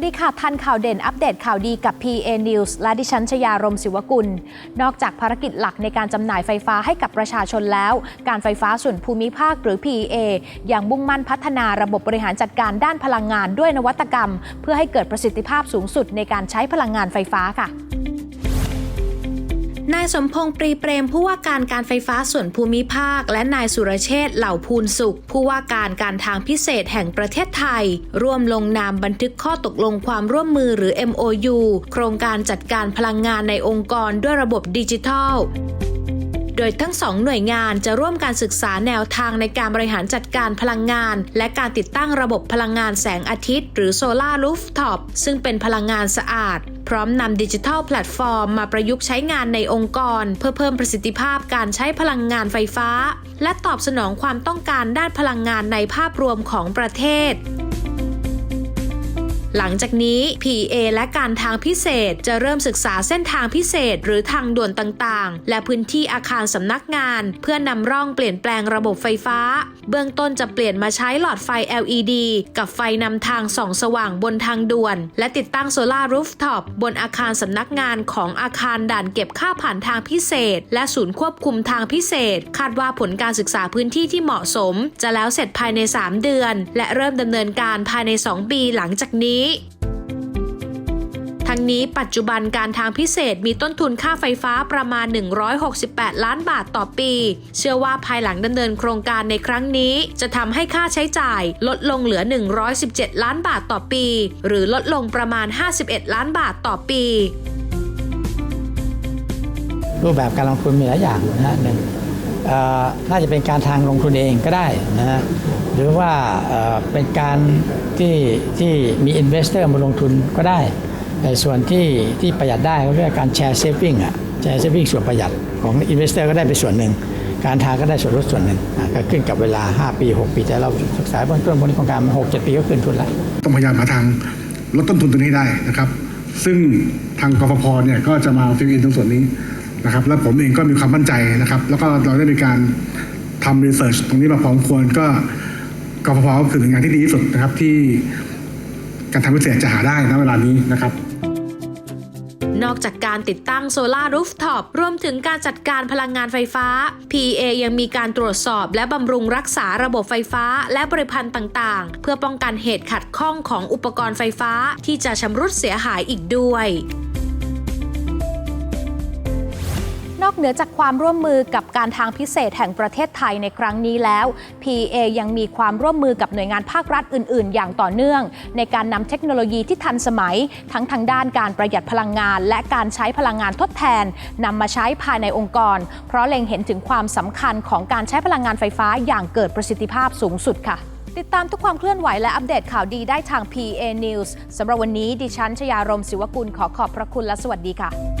วัสดีค่ะทันข่าวเด่นอัปเดตข่าวดีกับ PA News และดิฉันชยารมศิวกุล นอกจากภารกิจหลักในการจำหน่ายไฟฟ้าให้กับประชาชนแล้ว การไฟฟ้าส่วนภูมิภาคหรือ PA ยังมุ่งมั่นพัฒนาระบบบริหารจัดการด้านพลังงานด้วยนวัตกรรม เพื่อให้เกิดประสิทธิภาพสูงสุดในการใช้พลังงานไฟฟ้าค่ะ นายสมพงษ์ปรีเปรมผู้ว่าการการไฟฟ้าส่วนภูมิภาค และนายสุรเชษฐ์เหล่าภูลสุข ผู้ว่าการการทางพิเศษแห่งประเทศไทย ร่วมลงนามบันทึกข้อตกลงความร่วมมือหรือ MOU โครงการจัดการพลังงานในองค์กรด้วยระบบดิจิทัล โดยทั้งสองหน่วยงานจะร่วมการศึกษาแนวทางในการบริหารจัดการพลังงาน และการติดตั้งระบบพลังงานแสงอาทิตย์ หรือโซลารูฟท็อปซึ่งเป็นพลังงานสะอาด พร้อมนำดิจิทัลแพลตฟอร์มมาประยุกต์ใช้งานในองค์กร เพื่อเพิ่มประสิทธิภาพการใช้พลังงานไฟฟ้า และตอบสนองความต้องการด้านพลังงานในภาพรวมของประเทศ หลังจากนี้ PA และการทางพิเศษจะเริ่มศึกษาเส้นทางพิเศษหรือทางด่วนต่างๆ และพื้นที่อาคารสำนักงาน เพื่อนำร่องเปลี่ยนแปลงระบบไฟฟ้า เบื้องต้นจะเปลี่ยนมาใช้หลอดไฟ LED กับไฟนำทางส่องสว่างบนทางด่วน และติดตั้งโซลารูฟท็อปบนอาคารสำนักงานของอาคารด่านเก็บค่าผ่านทางพิเศษ และศูนย์ควบคุมทางพิเศษ คาดว่าผลการศึกษาพื้นที่ที่เหมาะสม จะแล้วเสร็จภายใน 3 เดือน และเริ่มดำเนินการภายใน 2 ปีหลังจากนี้ทั้งนี้ปัจจุบันการทางพิเศษมีต้นทุนค่าไฟฟ้าประมาณ 168 ล้านบาทต่อปี เชื่อว่าภายหลังดำเนินโครงการในครั้งนี้ จะทำให้ค่าใช้จ่ายลดลงเหลือ 117 ล้านบาทต่อปี หรือลดลงประมาณ 51 ล้านบาทต่อปี รูปแบบการลงทุนมีหลายอย่างนะฮะหนึ่งน่าจะเป็นการทางลงทุนเองก็ได้นะฮะ หรือว่าเป็นการที่ที่มีอินเวสเตอร์มาลงทุนก็ได้ในส่วนที่ที่ประหยัดได้ก็เรียกการแชร์เซฟวิ่งอะแชร์เซฟวิ่งส่วนประหยัดของอินเวสเตอร์ก็ได้ไปส่วนหนึ่ง การทางก็ได้ส่วนลดส่วนหนึ่งก็ขึ้นกับเวลา 5 ปี 6 ปีแต่เราศึกษาเบื้องต้นบนโครงการมา6 7ปีก็คืนทุนแล้วต้องพยายามหาทางลดต้นทุนตรงนี้ได้นะครับ ซึ่งทางกฟผเนี่ยก็จะมาฟิลอินตรงส่วนนี้นะครับแล้วผมเองก็มีความมั่นใจนะครับ แล้วก็เราได้มีการทำรีเสิร์ชตรงนี้มาพอสมควรก็ กฟผก็คือหน่วยงานที่ดีที่สุดนะครับที่การทำพิเศษจะหาได้ณเวลานี้นะครับนอกจากการติดตั้งโซลารูฟท็อปรวมถึงการจัดการพลังงานไฟฟ้า PA ยังมีการตรวจสอบและบำรุงรักษาระบบไฟฟ้าและบริพันธ์ต่างๆ เพื่อป้องกันเหตุขัดข้องของอุปกรณ์ไฟฟ้าที่จะชำรุดเสียหายอีกด้วย เหนือจากความร่วมมือกับการทางพิเศษแห่งประเทศไทยในครั้งนี้แล้ว PA ยังมีความร่วมมือกับหน่วยงานภาครัฐอื่น ๆ อย่างต่อเนื่อง ในการนำเทคโนโลยีที่ทันสมัย ทั้งทางด้านการประหยัดพลังงาน และการใช้พลังงานทดแทนนำมาใช้ภายในองค์กร เพราะเล็งเห็นถึงความสำคัญของการใช้พลังงานไฟฟ้าอย่างเกิดประสิทธิภาพสูงสุดค่ะติดตามทุกความเคลื่อนไหวและอัปเดตข่าวดีได้ทาง PA News สำหรับวันนี้ดิฉันชยารมศิวกุลขอขอบพระคุณและสวัสดีค่ะ